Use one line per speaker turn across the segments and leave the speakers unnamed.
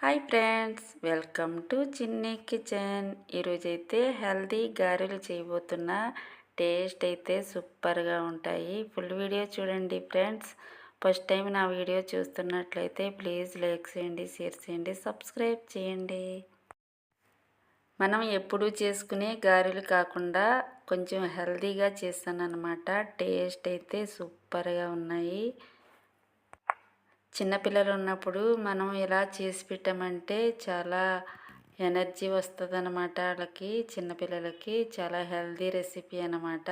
Hi friends welcome to Chinni kitchen. ఈరోజైతే healthy గారెలు చేయబోతున్న టేస్ట్ అయితే సూపర్గా ఉంటాయి. ఫుల్ వీడియో చూడండి ఫ్రెండ్స్. ఫస్ట్ టైం నా వీడియో చూస్తున్నట్లయితే ప్లీజ్ లైక్ చేయండి షేర్ చేయండి సబ్స్క్రైబ్ చేయండి. మనం ఎప్పుడు చేసుకునే గారెలు కాకుండా కొంచెం హెల్దీగా చేస్తాను అనమాట టేస్ట్ అయితే సూపర్గా ఉన్నాయి. చిన్నపిల్లలు ఉన్నప్పుడు మనం ఇలా చేసి పెట్టామంటే చాలా ఎనర్జీ వస్తుంది అనమాట వాళ్ళకి చిన్నపిల్లలకి చాలా హెల్దీ రెసిపీ అనమాట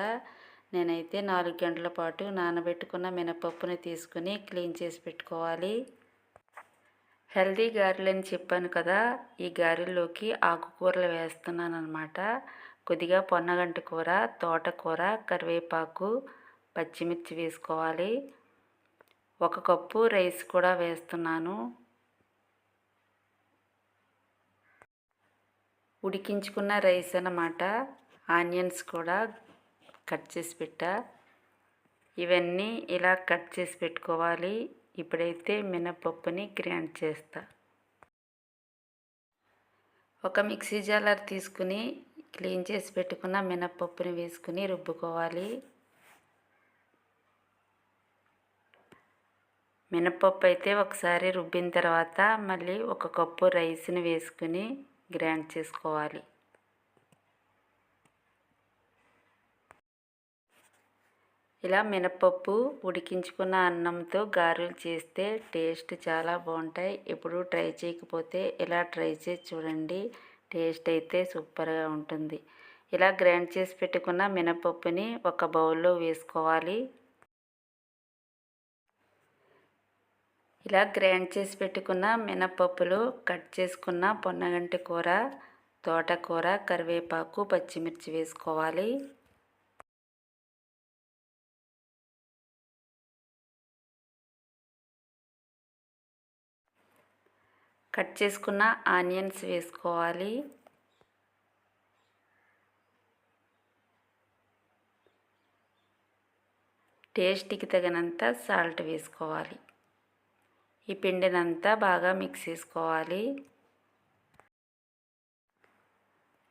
నేనైతే నాలుగు గంటల పాటు నానబెట్టుకున్న మినపప్పుని తీసుకుని క్లీన్ చేసి పెట్టుకోవాలి. హెల్దీ గారెలు అని చెప్పాను కదా ఈ గారెల్లోకి ఆకుకూరలు వేస్తున్నాను అనమాట కొద్దిగా పొన్నగంటి కూర తోటకూర కరివేపాకు పచ్చిమిర్చి వేసుకోవాలి. ఒక కప్పు రైస్ కూడా వేస్తున్నాను. ఉడికించుకున్న రైస్ అన్నమాట. ఆనియన్స్ కూడా కట్ చేసి పెట్టా. ఇవన్నీ ఇలా కట్ చేసి పెట్టుకోవాలి. ఇప్పుడైతే మినపప్పుని గ్రైండ్ చేస్తా. ఒక మిక్సీ జాలర్ తీసుకుని క్లీన్ చేసి పెట్టుకున్న మినపప్పుని వేసుకుని రుబ్బుకోవాలి. మినపప్పు అయితే ఒకసారి రుబ్బిన తర్వాత మళ్ళీ ఒక కప్పు రైస్ని వేసుకుని గ్రైండ్ చేసుకోవాలి. ఇలా మినపప్పు ఉడికించుకున్న అన్నంతో గారెలు చేస్తే టేస్ట్ చాలా బాగుంటాయి. ఎప్పుడు ట్రై చేయకపోతే ఇలా ట్రై చేసి చూడండి టేస్ట్ అయితే సూపర్గా ఉంటుంది. ఇలా గ్రైండ్ చేసి పెట్టుకున్న మినపప్పుని ఒక బౌల్లో వేసుకోవాలి. ఇలా గ్రైండ్ చేసి పెట్టుకున్న మినపప్పులు కట్ చేసుకున్న పొన్నగంటి కూర తోటకూర కరివేపాకు పచ్చిమిర్చి వేసుకోవాలి. కట్ చేసుకున్న ఆనియన్స్ వేసుకోవాలి. టేస్ట్కి తగినంత సాల్ట్ వేసుకోవాలి. ఈ పిండినంతా బాగా మిక్స్ చేసుకోవాలి.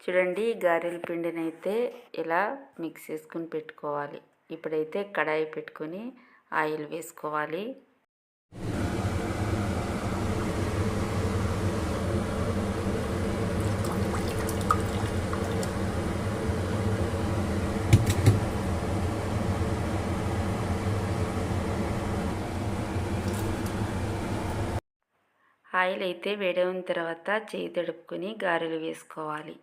చూడండి గారెల పిండిని అయితే ఇలా మిక్స్ చేసుకుని పెట్టుకోవాలి. ఇప్పుడైతే కడాయి పెట్టుకొని ఆయిల్ వేసుకోవాలి. ఆయిల్ అయితే వేడైన తర్వాత చేయి తడుపుకొని గారెలు వేసుకోవాలి.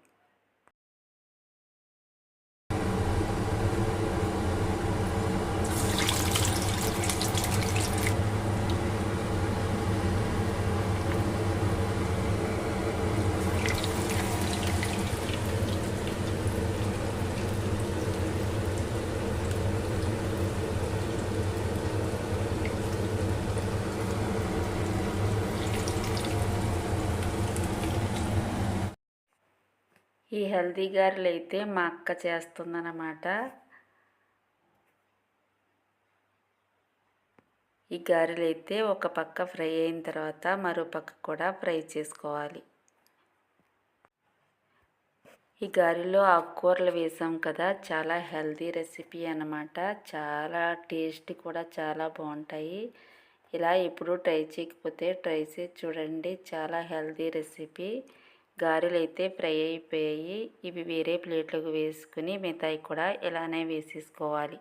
ఈ హెల్దీ గారెలు అయితే మా అక్క చేస్తుందన్నమాట. ఈ గారెలు అయితే ఒక పక్క ఫ్రై అయిన తర్వాత మరో పక్క కూడా ఫ్రై చేసుకోవాలి. ఈ గారెలో ఆకుకూరలు వేసాం కదా చాలా హెల్దీ రెసిపీ అనమాట చాలా టేస్ట్ కూడా చాలా బాగుంటాయి. ఇలా ఎప్పుడూ ట్రై చేయకపోతే ట్రై చేసి చూడండి చాలా హెల్దీ రెసిపీ. గారెలు అయితే ఫ్రై అయిపోయాయి. ఇవి వేరే ప్లేట్లోకి వేసుకుని మిగతాయి కూడా ఇలానే వేసేసుకోవాలి.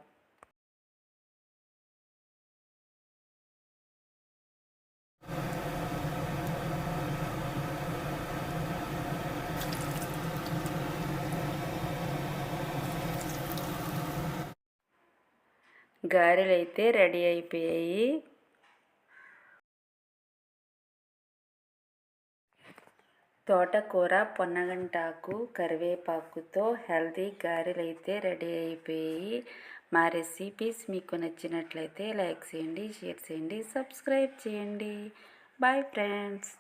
గారెలు అయితే రెడీ అయిపోయాయి. తోటకూర పొన్నగంటాకు కరివేపాకుతో హెల్దీ గారెలైతే రెడీ అయిపోయి మా రెసిపీస్ మీకు నచ్చినట్లయితే లైక్ చేయండి షేర్ చేయండి సబ్స్క్రైబ్ చేయండి. Bye friends.